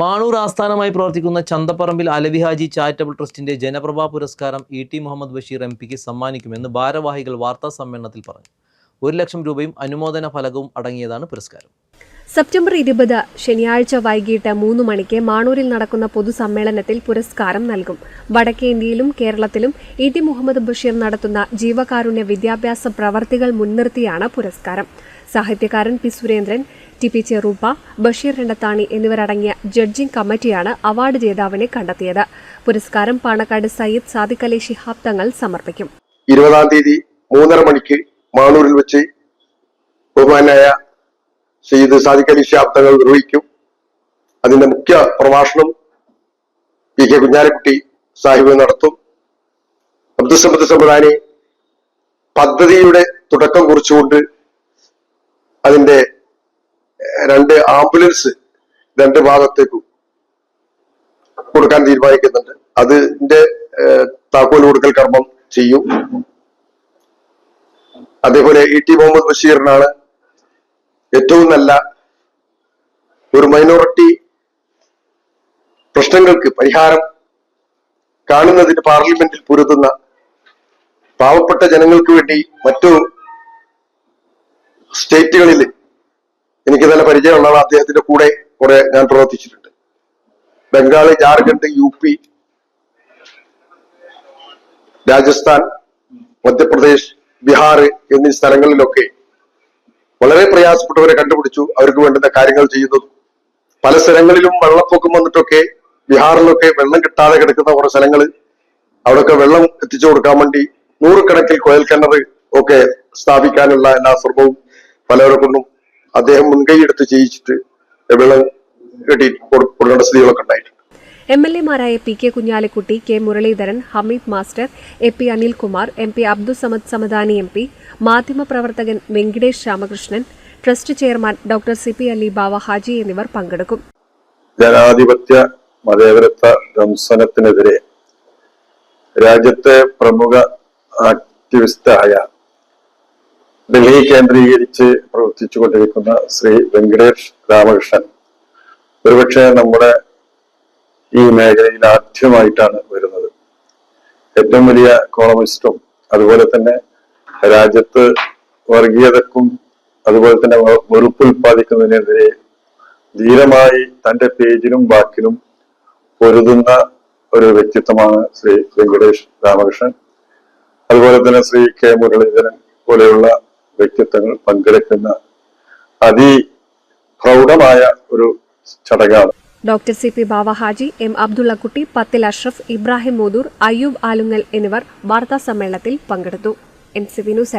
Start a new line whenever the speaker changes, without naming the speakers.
മാണൂർ ആസ്ഥാനമായി പ്രവർത്തിക്കുന്ന ചന്തപ്പറമ്പിൽ അലവി ഹാജി ചാരിറ്റബിൾ ട്രസ്റ്റിന്റെ ജനപ്രഭാ പുരസ്കാരം E T Muhammad Basheer M പിക്ക് സമ്മാനിക്കുമെന്ന് ഭാരവാഹികൾ വാർത്താ സമ്മേളനത്തിൽ പറഞ്ഞു. ഒരു ലക്ഷം രൂപയും അനുമോദന ഫലകവും അടങ്ങിയതാണ് പുരസ്കാരം.
സെപ്റ്റംബർ ഇരുപത് ശനിയാഴ്ച വൈകിട്ട് മൂന്ന് മണിക്ക് മാണൂരിൽ നടക്കുന്ന പൊതുസമ്മേളനത്തിൽ പുരസ്കാരം നൽകും. വടക്കേ ഇന്ത്യയിലും കേരളത്തിലും ഇ ടി മുഹമ്മദ് ബഷീർ നടത്തുന്ന ജീവകാരുണ്യ വിദ്യാഭ്യാസ പ്രവർത്തികൾ മുൻനിർത്തിയാണ് പുരസ്കാരം. സാഹിത്യകാരൻ P Surendran T P Cheruppa Basheer Randathani എന്നിവരടങ്ങിയ ജഡ്ജിംഗ് കമ്മിറ്റിയാണ് അവാർഡ് ജേതാവിനെ കണ്ടെത്തിയത്. പുരസ്കാരം പാണക്കാട് സയ്യിദ് സാദിഖ് അലി ശിഹാബ് തങ്ങൾ സമർപ്പിക്കും.
ഇരുപതാം തീയതി മൂന്നര മണിക്ക് മാണൂരിൽ വെച്ച് ബഹുമാനായ സയ്യിദ് സാദിഖ് അലി ഷിഹാബ് തങ്ങൾ നിർവഹിക്കും. അതിന്റെ മുഖ്യ പ്രഭാഷണം പി കെ കുഞ്ഞാലിക്കുട്ടി സാഹിബ് നടത്തും. അബ്ദുസമദ് സമ്പ്രദാനി പദ്ധതിയുടെ തുടക്കം കുറിച്ചുകൊണ്ട് അതിന്റെ രണ്ട് ആംബുലൻസ് രണ്ട് ഭാഗത്തേക്കും കൊടുക്കാൻ തീരുമാനിക്കുന്നുണ്ട്. അതിന്റെ താക്കോൽ കൊടുക്കൽ കർമ്മം ചെയ്യും. അതേപോലെ ഇ ടി മുഹമ്മദ് ബഷീറിനാണ് ഏറ്റവും നല്ല ഒരു മൈനോറിറ്റി പ്രശ്നങ്ങൾക്ക് പരിഹാരം കാണുന്നതിന് പാർലമെന്റിൽ പൊരുതുന്ന പാവപ്പെട്ട ജനങ്ങൾക്ക് വേണ്ടി മറ്റു സ്റ്റേറ്റുകളിൽ എനിക്ക് നല്ല പരിചയമുള്ളതാണ്. അദ്ദേഹത്തിന്റെ കൂടെ കുറെ ഞാൻ പ്രവർത്തിച്ചിട്ടുണ്ട്. ബംഗാൾ ജാർഖണ്ഡ് യു പി രാജസ്ഥാൻ മധ്യപ്രദേശ് ബീഹാർ എന്നീ സ്ഥലങ്ങളിലൊക്കെ വളരെ പ്രയാസപ്പെട്ടവരെ കണ്ടുപിടിച്ചു. അവർക്ക് വേണ്ടുന്ന കാര്യങ്ങൾ ചെയ്യുന്നതും പല സ്ഥലങ്ങളിലും വെള്ളപ്പൊക്കം വന്നിട്ടൊക്കെ ബീഹാറിലൊക്കെ വെള്ളം കിട്ടാതെ കിടക്കുന്ന കുറെ സ്ഥലങ്ങൾ അവിടെയൊക്കെ വെള്ളം എത്തിച്ചു കൊടുക്കാൻ വേണ്ടി നൂറുകണക്കിൽ കുഴൽ കിണർ ഒക്കെ സ്ഥാപിക്കാനുള്ള എല്ലാ ശ്രമവും പലവരെ കൊണ്ടും അദ്ദേഹം മുൻകൈ എടുത്ത് ചെയ്യിച്ചിട്ട് വെള്ളം കെട്ടി കൊടു- കൊടുക്കേണ്ട സ്ഥിതികളൊക്കെ ഉണ്ടായിട്ടുണ്ട്.
M L എമാരായ P K Kunhalikutty K Muraleedharan Hameed master A P Anilkumar M P Abdussamad Samadani M P മാധ്യമപ്രവർത്തകൻ Venkitesh Ramakrishnan trust chairman doctor C P Ali Bava Haji എന്നിവർ പങ്കെടുക്കും.
ജനാധിപത്യ മതേതരത്വ ദംസനത്തിനെതിരെ രാജ്യത്തെ പ്രമുഖ ആക്ടിവിസ്റ്റായ ഡൽഹി കേന്ദ്രീകരിച്ച് പ്രവർത്തിച്ചു കൊണ്ടിരിക്കുന്ന ശ്രീ വെങ്കടേഷ് രാമകൃഷ്ണൻ ഒരുപക്ഷെ നമ്മുടെ ഈ മേഖലയിൽ ആദ്യമായിട്ടാണ് വരുന്നത്. ഏറ്റവും വലിയ കോളമിസ്റ്റും അതുപോലെ തന്നെ രാജ്യത്ത് വർഗീയതക്കും അതുപോലെ തന്നെ വെറുപ്പ് ഉൽപ്പാദിക്കുന്നതിനെതിരെ ധീരമായി തന്റെ പേജിലും വാക്കിലും പൊരുതുന്ന ഒരു വ്യക്തിത്വമാണ് ശ്രീ വെങ്കടേഷ് രാമകൃഷ്ണൻ. അതുപോലെ തന്നെ ശ്രീ കെ മുരളീധരൻ പോലെയുള്ള വ്യക്തിത്വങ്ങൾ പങ്കെടുക്കുന്ന അതി പ്രൗഢമായ ഒരു ചടങ്ങാണ്.
Doctor C P Bavahaji M Abdullakutty പത്തിൽ അഷ്റഫ് ഇബ്രാഹിം മോദൂർ അയ്യൂബ് ആലുങ്ങൽ എന്നിവർ വാർത്താ സമ്മേളനത്തിൽ പങ്കെടുത്തു. N C V news